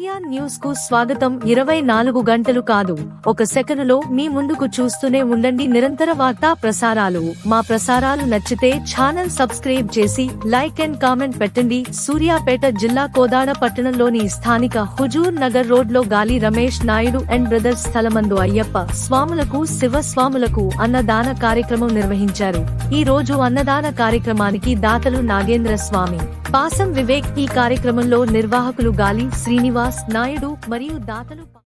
న్యూస్కు స్వాగతం. ఇరవై నాలుగు గంటలు కాదు. ఒక సెకనులో మీ ముందుకు చూస్తూనే ఉండండి నిరంతర వార్తా ప్రసారాలు. మా ప్రసారాలు నచ్చితే ఛానల్ సబ్స్క్రైబ్ చేసి లైక్ అండ్ కామెంట్ పెట్టండి. సూర్యాపేట జిల్లా కోదాడ పట్టణంలోని స్థానిక హుజూర్ నగర్ రోడ్లో గాలి రమేష్ నాయుడు అండ్ బ్రదర్స్ స్థలమందు అయ్యప్ప స్వాములకు శివ స్వాములకు అన్నదాన కార్యక్రమం నిర్వహించారు. ఈ రోజు అన్నదాన కార్యక్రమానికి దాతలు నాగేంద్ర స్వామి. పాసం వివేక్ ఈ కార్యక్రమంలో నిర్వాహకులు గాలి శ్రీనివాస్ నాయుడు మరియు దాతలు పా-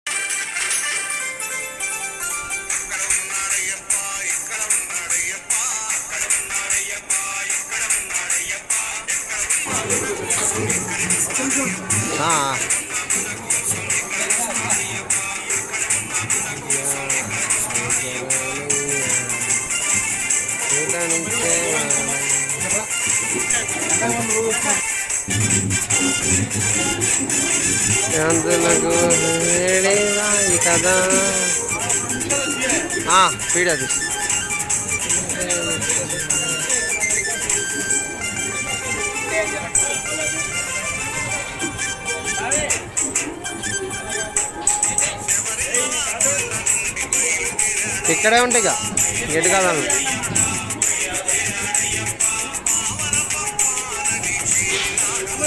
అందులకు వేడిరాయి కదా పీడది అది ఇక్కడే ఉంటాయి ఇక. ఎటు కదా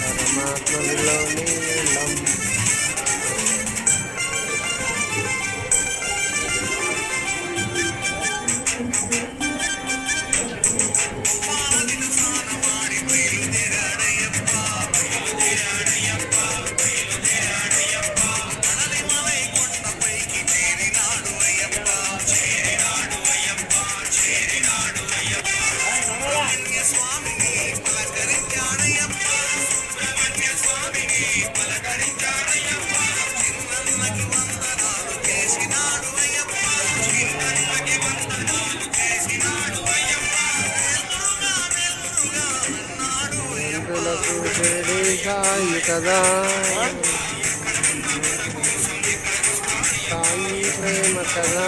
పరమాత్మలో నీలం అందులకు వేడిరాయి కదా. సాయి ప్రేమ కదా.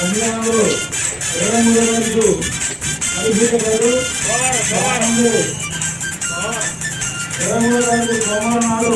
అభియానంలో ఇరవై మూడో తారీఖు అభిషేక గారు ఇరవై మూడో తారీఖు సోమవారం నాడు